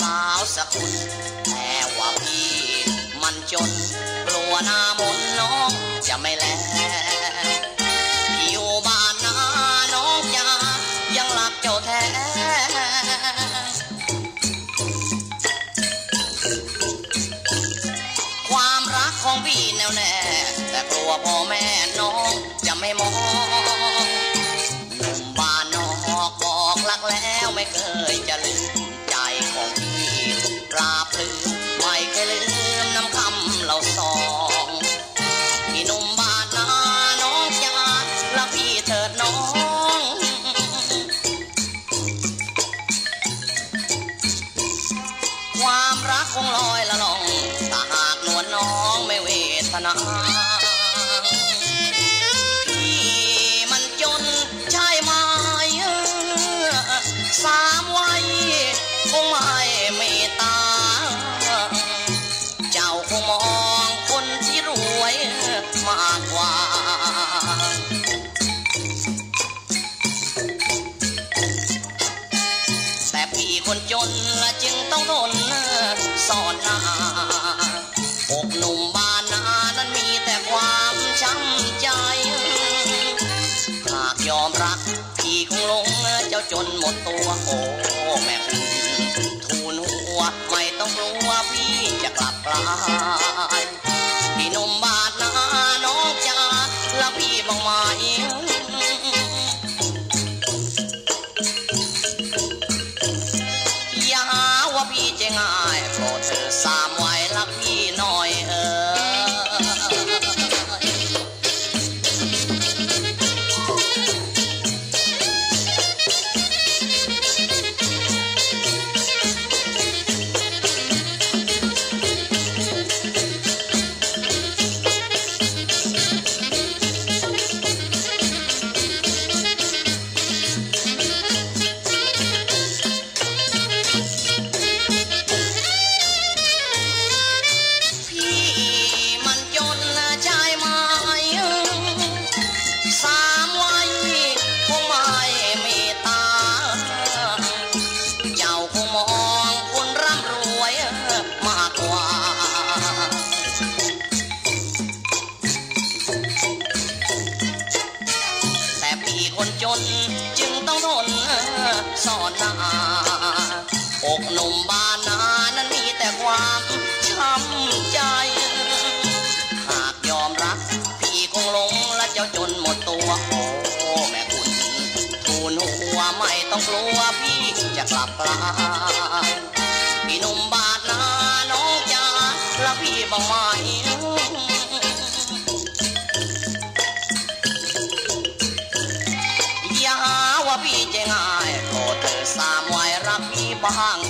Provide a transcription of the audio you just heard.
สาวสกุลแต่ว่าพี่มันจนกลัวหน้ามนน้องจะไม่แลพี่อยู่บ้านนาน้องจ๋ายังรักเจ้าแท้ความรักของพี่แน่วแน่แต่กลัวพ่อแม่น้อง ราบลืมไม่เคยลืมน้ำคำเราสองพี่หนุ่มบ้านนาน้องจ๋าและพี่เถิดน้องความรักคงลอยละลองถ้าหากนวลน้องไม่เวทนา มากกว่า แต่พี่คนจนจึงต้องทนสอนหน้าอกหนุ่มบ้านนานั้นมีแต่ความช้ำใจ หากยอมรักพี่คงลงเจ้าจนหมดตัวโอ้แม่คุณทูลหัวไม่ต้องกลัวพี่จะกลับกลาย คนจน จึงต้องทนสอนหน้าอกหนุ่มบ้านนานั้นมีแต่ความช้ำใจ หากยอมรัก พี่คงหลงและเจ้าจนหมดตัว โอ้แม่คุณทูลหัวไม่ต้องกลัวพี่จะกลับกลายพี่หนุ่มบ้านนาน้องจ๋าแล้วพี่บ้างไม อ